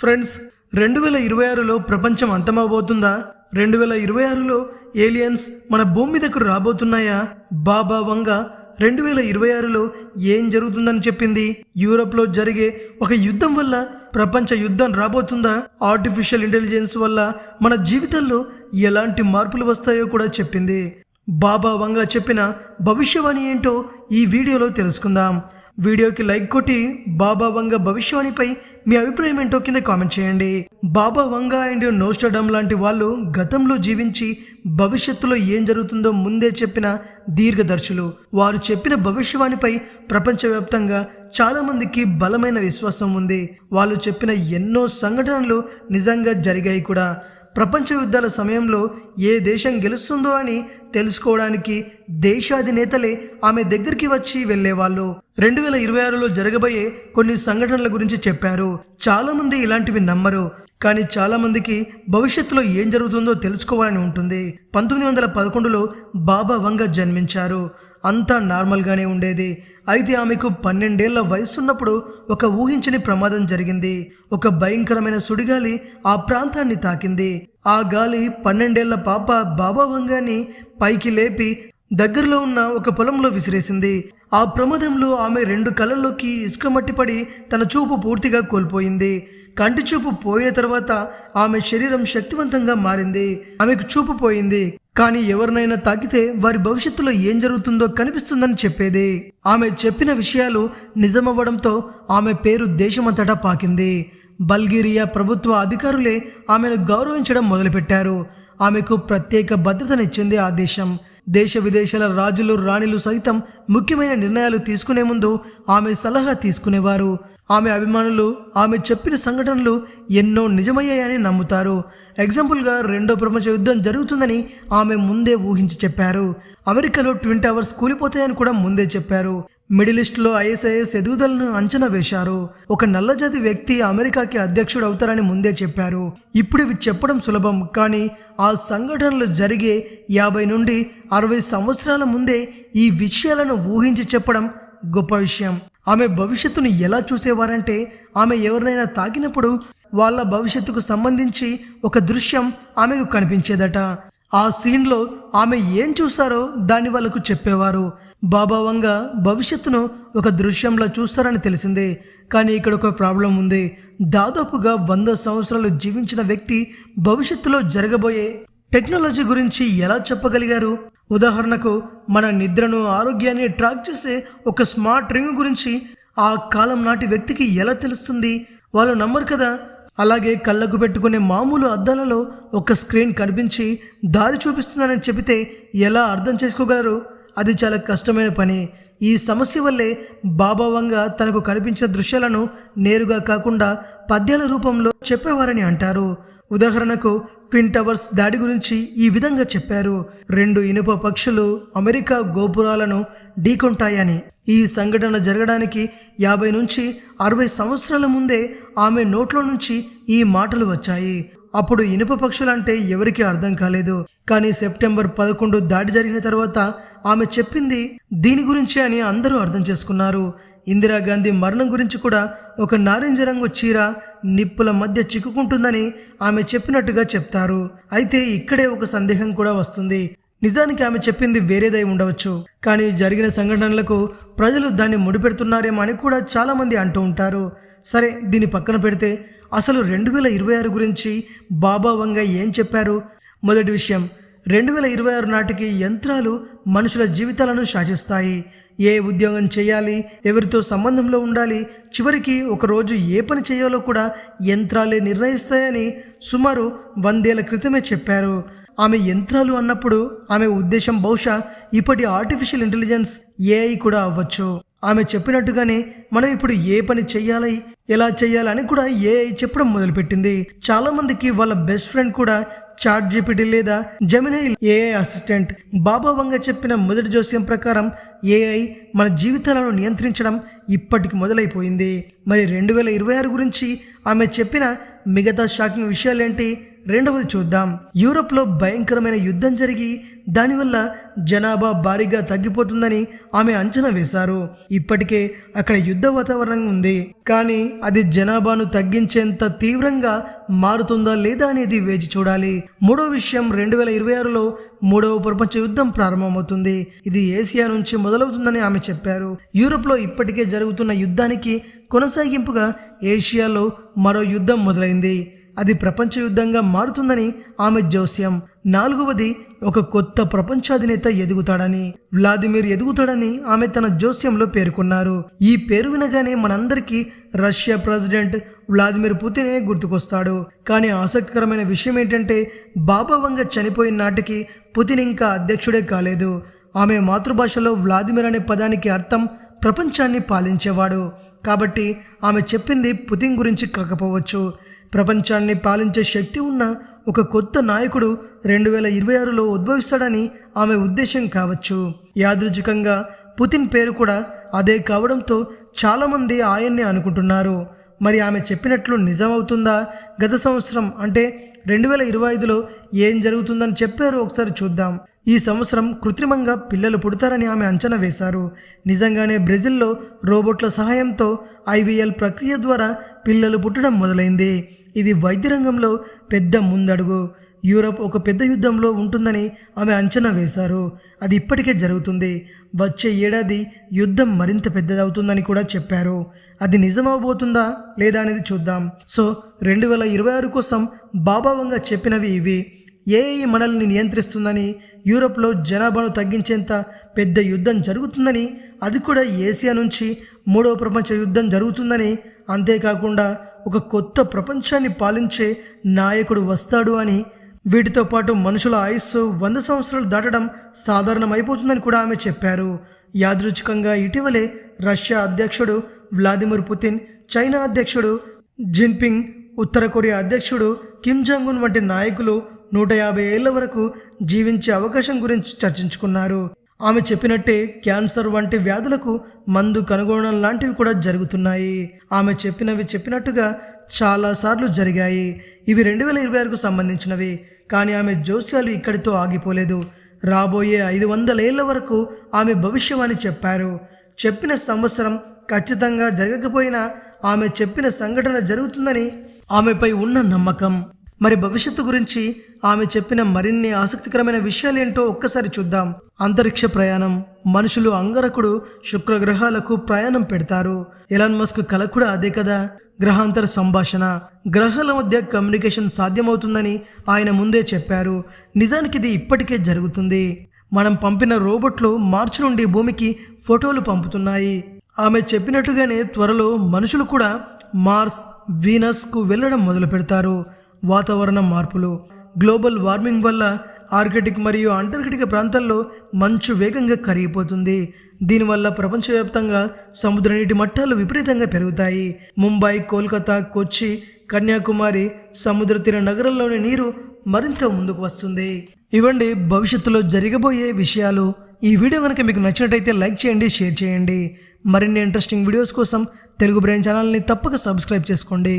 Friends రెండు వేల ఇరవై ఆరులో ప్రపంచం అంతమవబోతుందా? రెండు వేల ఇరవై ఆరులో ఏలియన్స్ మన భూమి మీదకు రాబోతున్నాయా? బాబా వంగ రెండు వేల ఇరవై ఆరులో ఏం జరుగుతుందని చెప్పింది? యూరోప్లో జరిగే ఒక యుద్ధం వల్ల ప్రపంచ యుద్ధం రాబోతుందా? ఆర్టిఫిషియల్ ఇంటెలిజెన్స్ వల్ల మన జీవితాల్లో ఎలాంటి మార్పులు వస్తాయో కూడా చెప్పింది. బాబా వంగ చెప్పిన భవిష్యవాణి ఏంటో ఈ వీడియోలో తెలుసుకుందాం. వీడియోకి లైక్ కొట్టి బాబా వంగ భవిష్యవాణిపై మీ అభిప్రాయం ఏంటో కింద కామెంట్ చేయండి. బాబా వంగ అండ్ నోస్టడమ్ లాంటి వాళ్ళు గతంలో జీవించి భవిష్యత్తులో ఏం జరుగుతుందో ముందే చెప్పిన దీర్ఘదర్శులు. వారు చెప్పిన భవిష్యవాణిపై ప్రపంచవ్యాప్తంగా చాలా మందికి బలమైన విశ్వాసం ఉంది. వాళ్ళు చెప్పిన ఎన్నో సంఘటనలు నిజంగా జరిగాయి కూడా. ప్రపంచ యుద్ధాల సమయంలో ఏ దేశం గెలుస్తుందో అని తెలుసుకోవడానికి దేశాధినేతలే ఆమె దగ్గరికి వచ్చి వెళ్ళేవాళ్ళు. రెండు వేల ఇరవై ఆరులో జరగబోయే కొన్ని సంఘటనల గురించి చెప్పారు. చాలామంది ఇలాంటివి నమ్మరు. కానీ చాలామందికి భవిష్యత్తులో ఏం జరుగుతుందో తెలుసుకోవాలని ఉంటుంది. పంతొమ్మిది వందల పదకొండులో బాబా వంగ జన్మించారు. అంతా నార్మల్గానే ఉండేది. అయితే ఆమెకు పన్నెండేళ్ళ వయసున్నప్పుడు ఒక ఊహించని ప్రమాదం జరిగింది. ఒక భయంకరమైన సుడిగాలి ఆ ప్రాంతాన్ని తాకింది. ఆ గాలి పన్నెండేళ్ళ పాప బాబా వంగాన్ని పైకి లేపి దగ్గరలో ఉన్న ఒక పొలంలో విసిరేసింది. ఆ ప్రమాదంలో ఆమె రెండు కళ్ళల్లోకి ఇసుక మట్టిపడి తన చూపు పూర్తిగా కోల్పోయింది. కంటి చూపు పోయిన తర్వాత ఆమె శరీరం శక్తివంతంగా మారింది. ఆమెకు చూపు పోయింది. కానీ ఎవరినైనా తాకితే వారి భవిష్యత్తులో ఏం జరుగుతుందో కనిపిస్తుందని చెప్పేది. ఆమె చెప్పిన విషయాలు నిజమవ్వడంతో ఆమె పేరు దేశమంతటా పాకింది. బల్గేరియా ప్రభుత్వ అధికారులే ఆమెను గౌరవించడం మొదలుపెట్టారు. ఆమెకు ప్రత్యేక భద్రతనిచ్చింది ఆ దేశం. దేశ విదేశాల రాజులు రాణిలు సైతం ముఖ్యమైన నిర్ణయాలు తీసుకునే ముందు ఆమె సలహా తీసుకునేవారు. ఆమె అభిమానులు ఆమె చెప్పిన సంఘటనలు ఎన్నో నిజమయ్యాయని నమ్ముతారు. ఎగ్జాంపుల్గా రెండో ప్రపంచ యుద్ధం జరుగుతుందని ఆమె ముందే ఊహించి చెప్పారు. అమెరికాలో ట్విన్ టవర్స్ కూలిపోతాయని కూడా ముందే చెప్పారు. మిడిల్ ఈస్ట్లో ఐఎస్ఐఎస్ ఎదుగుదలను అంచనా వేశారు. ఒక నల్లజాతి వ్యక్తి అమెరికాకి అధ్యక్షుడు అవుతారని ముందే చెప్పారు. ఇప్పుడు ఇవి చెప్పడం సులభం కానీ ఆ సంఘటనలు జరిగే యాభై నుండి అరవై సంవత్సరాల ముందే ఈ విషయాలను ఊహించి చెప్పడం గొప్ప విషయం. ఆమె భవిష్యత్తును ఎలా చూసేవారంటే ఆమె ఎవరినైనా తాకినప్పుడు వాళ్ళ భవిష్యత్తుకు సంబంధించి ఒక దృశ్యం ఆమెకు కనిపించేదట. ఆ సీన్లో ఆమె ఏం చూసారో దాన్ని వాళ్ళకు చెప్పేవారు. బాబా వంగ భవిష్యత్తును ఒక దృశ్యంలో చూస్తారని తెలిసిందే. కానీ ఇక్కడ ఒక ప్రాబ్లం ఉంది. దాదాపుగా వంద సంవత్సరాలు జీవించిన వ్యక్తి భవిష్యత్తులో జరగబోయే టెక్నాలజీ గురించి ఎలా చెప్పగలిగారు? ఉదాహరణకు మన నిద్రను ఆరోగ్యాన్ని ట్రాక్ చేసే ఒక స్మార్ట్ రింగ్ గురించి ఆ కాలం నాటి వ్యక్తికి ఎలా తెలుస్తుంది? వాళ్ళు నమ్మరు కదా? అలాగే కళ్ళకు పెట్టుకునే మామూలు అద్దాలలో ఒక స్క్రీన్ కనిపించి దారి చూపిస్తుందని చెబితే ఎలా అర్థం చేసుకోగలరు? అది చాలా కష్టమైన పని. ఈ సమస్య వల్లే బాబా వంగ తనకు కనిపించే దృశ్యాలను నేరుగా కాకుండా పద్యాల రూపంలో చెప్పేవారని అంటారు. ఉదాహరణకు ట్విన్ టవర్స్ దాడి గురించి ఈ విధంగా చెప్పారు. రెండు ఇనుప పక్షులు అమెరికా గోపురాలను ఢీకొంటాయని. ఈ సంఘటన జరగడానికి యాభై నుంచి అరవై సంవత్సరాల ముందే ఆమె నోట్లో నుంచి ఈ మాటలు వచ్చాయి. అప్పుడు ఇనుప పక్షులంటే ఎవరికీ అర్థం కాలేదు. కానీ సెప్టెంబర్ పదకొండు దాడి జరిగిన తర్వాత ఆమె చెప్పింది దీని గురించే అని అందరూ అర్థం చేసుకున్నారు. ఇందిరాగాంధీ మరణం గురించి కూడా ఒక నారింజ రంగు చీర నిప్పుల మధ్య చిక్కుకుంటుందని ఆమె చెప్పినట్టుగా చెప్తారు. అయితే ఇక్కడే ఒక సందేహం కూడా వస్తుంది. నిజానికి ఆమె చెప్పింది వేరేదై ఉండవచ్చు. కానీ జరిగిన సంఘటనలకు ప్రజలు దాన్ని ముడిపెడుతున్నారేమో అని కూడా చాలామంది అంటూ ఉంటారు. సరే దీన్ని పక్కన పెడితే అసలు రెండు వేల ఇరవై ఆరు గురించి బాబా వంగ ఏం చెప్పారు? మొదటి విషయం రెండు వేల ఇరవై ఆరు నాటికి యంత్రాలు మనుషుల జీవితాలను శాసిస్తాయి ఏ ఉద్యోగం చేయాలి ఎవరితో సంబంధంలో ఉండాలి చివరికి ఒకరోజు ఏ పని చేయాలో కూడా యంత్రాలే నిర్ణయిస్తాయని సుమారు వందేళ్ళ క్రితమే చెప్పారు. ఆమె యంత్రాలు అన్నప్పుడు ఆమె ఉద్దేశం బహుశా ఇప్పటి ఆర్టిఫిషియల్ ఇంటెలిజెన్స్ ఏఐ కూడా అవ్వచ్చు. ఆమె చెప్పినట్టుగానే మనం ఇప్పుడు ఏ పని చెయ్యాలి ఎలా చెయ్యాలని కూడా ఏఐ చెప్పడం మొదలుపెట్టింది. చాలా మందికి వాళ్ళ బెస్ట్ ఫ్రెండ్ కూడా చాట్ జీపీటీ లేదా జమినై ఏఐ అసిస్టెంట్ బాబా వంగ చెప్పిన మొదటి జోస్యం ప్రకారం ఏఐ మన జీవితాలను నియంత్రించడం ఇప్పటికి మొదలైపోయింది. మరి రెండు వేల ఇరవై ఆరు గురించి ఆమె చెప్పిన మిగతా షాకింగ్ విషయాలేంటి? రెండవది చూద్దాం. యూరోప్లో భయంకరమైన యుద్ధం జరిగి దానివల్ల జనాభా భారీగా తగ్గిపోతుందని ఆమె అంచనా వేశారు. ఇప్పటికే అక్కడ యుద్ధ వాతావరణం ఉంది. కానీ అది జనాభాను తగ్గించేంత తీవ్రంగా మారుతుందా లేదా అనేది వేచి చూడాలి. మూడో విషయం రెండు వేల ఇరవై ఆరులో మూడవ ప్రపంచ యుద్ధం ప్రారంభమవుతుంది. ఇది ఏసియా నుంచి మొదలవుతుందని ఆమె చెప్పారు. యూరోప్లో ఇప్పటికే జరుగుతున్న యుద్ధానికి కొనసాగింపుగా ఏషియాలో మరో యుద్ధం మొదలైంది. అది ప్రపంచ యుద్ధంగా మారుతుందని ఆమె జోస్యం. నాలుగవది ఒక కొత్త ప్రపంచాధినేత ఎదుగుతాడని వ్లాదిమిర్ ఎదుగుతాడని ఆమె తన జోస్యంలో పేర్కొన్నారు. ఈ పేరు వినగానే మనందరికీ రష్యా ప్రెసిడెంట్ వ్లాదిమిర్ పుతినే గుర్తుకొస్తాడు. కానీ ఆసక్తికరమైన విషయం ఏంటంటే బాబావంగా చనిపోయిన నాటికి పుతిన్ ఇంకా అధ్యక్షుడే కాలేదు. ఆమె మాతృభాషలో వ్లాదిమిర్ అనే పదానికి అర్థం ప్రపంచాన్ని పాలించేవాడు. కాబట్టి ఆమె చెప్పింది పుతిన్ గురించి కాకపోవచ్చు. ప్రపంచాన్ని పాలించే శక్తి ఉన్న ఒక కొత్త నాయకుడు రెండు వేల ఇరవై ఆరులో ఉద్భవిస్తాడని ఆమె ఉద్దేశం కావచ్చు. యాదృచ్ఛికంగా పుతిన్ పేరు కూడా అదే కావడంతో చాలామంది ఆయన్ని అనుకుంటున్నారు. మరి ఆమె చెప్పినట్లు నిజమవుతుందా? గత సంవత్సరం అంటే రెండు వేల ఇరవై ఐదులో ఏం జరుగుతుందని చెప్పారో ఒకసారి చూద్దాం. ఈ సంవత్సరం కృత్రిమంగా పిల్లలు పుడతారని ఆమె అంచనా వేశారు. నిజంగానే బ్రెజిల్లో రోబోట్ల సహాయంతో ఐవీఎల్ ప్రక్రియ ద్వారా పిల్లలు పుట్టడం మొదలైంది. ఇది వైద్య రంగంలో పెద్ద ముందడుగు. యూరప్ ఒక పెద్ద యుద్ధంలో ఉంటుందని ఆమె అంచనా వేశారు. అది ఇప్పటికే జరుగుతుంది. వచ్చే ఏడాది యుద్ధం మరింత పెద్దదవుతుందని కూడా చెప్పారు. అది నిజమవబోతుందా లేదా అనేది చూద్దాం. సో రెండు వేల ఇరవై ఆరు కోసం బాబావంగా చెప్పినవి ఇవి. ఏఐ మనల్ని నియంత్రిస్తుందని యూరోప్లో జనాభాను తగ్గించేంత పెద్ద యుద్ధం జరుగుతుందని అది కూడా ఏసియా నుంచి మూడవ ప్రపంచ యుద్ధం జరుగుతుందని అంతేకాకుండా ఒక కొత్త ప్రపంచాన్ని పాలించే నాయకుడు వస్తాడు అని వీటితో పాటు మనుషుల ఆయుస్సు వంద సంవత్సరాలు దాటడం సాధారణమైపోతుందని కూడా ఆమె చెప్పారు. యాదృచ్ఛికంగా ఇటీవలే రష్యా అధ్యక్షుడు వ్లాదిమిర్ పుతిన్ చైనా అధ్యక్షుడు జిన్పింగ్ ఉత్తర కొరియా అధ్యక్షుడు కిమ్ జాంగ్ ఉన్ వంటి నాయకులు నూట యాభై ఏళ్ళ వరకు జీవించే అవకాశం గురించి చర్చించుకున్నారు. ఆమె చెప్పినట్టే క్యాన్సర్ వంటి వ్యాధులకు మందు కనుగొనడం లాంటివి కూడా జరుగుతున్నాయి. ఆమె చెప్పినవి చెప్పినట్టుగా చాలాసార్లు జరిగాయి. ఇవి రెండు వేల ఇరవై ఆరుకు సంబంధించినవి. కానీ ఆమె జోస్యాలు ఇక్కడితో ఆగిపోలేదు. రాబోయే ఐదు వందల ఏళ్ళ వరకు ఆమె భవిష్యవాణి చెప్పారు. చెప్పిన సంవత్సరం ఖచ్చితంగా జరగకపోయినా ఆమె చెప్పిన సంఘటన జరుగుతుందని ఆమెపై ఉన్న నమ్మకం. మరి భవిష్యత్తు గురించి ఆమె చెప్పిన మరిన్ని ఆసక్తికరమైన విషయాలేంటో ఒక్కసారి చూద్దాం. అంతరిక్ష ప్రయాణం. మనుషులు అంగరకుడు శుక్ర గ్రహాలకు ప్రయాణం పెడతారు. ఎలాన్ మస్క్ కల కూడా అదే కదా? గ్రహాంతర సంభాషణ. గ్రహాల మధ్య కమ్యూనికేషన్ సాధ్యమవుతుందని ఆయన ముందే చెప్పారు. నిజానికి ఇది ఇప్పటికే జరుగుతుంది. మనం పంపిన రోబోట్లు మార్చి నుండి భూమికి ఫోటోలు పంపుతున్నాయి. ఆమె చెప్పినట్టుగానే త్వరలో మనుషులు కూడా మార్స్ వీనస్కు వెళ్ళడం మొదలు పెడతారు వాతావరణ మార్పులు గ్లోబల్ వార్మింగ్ వల్ల ఆర్కిటిక్ మరియు అంటార్కిటిక్ ప్రాంతాల్లో మంచు వేగంగా కరిగిపోతుంది. దీనివల్ల ప్రపంచవ్యాప్తంగా సముద్ర నీటి మట్టాలు విపరీతంగా పెరుగుతాయి. ముంబై కోల్కతా కొచ్చి కన్యాకుమారి సముద్ర తీర నగరంలోని నీరు మరింత ముందుకు వస్తుంది. ఇవ్వండి భవిష్యత్తులో జరగబోయే విషయాలు. ఈ వీడియో కనుక మీకు నచ్చినట్టయితే లైక్ చేయండి షేర్ చేయండి. మరిన్ని ఇంట్రెస్టింగ్ వీడియోస్ కోసం తెలుగు బ్రెయిన్ ఛానల్ని తప్పక సబ్స్క్రైబ్ చేసుకోండి.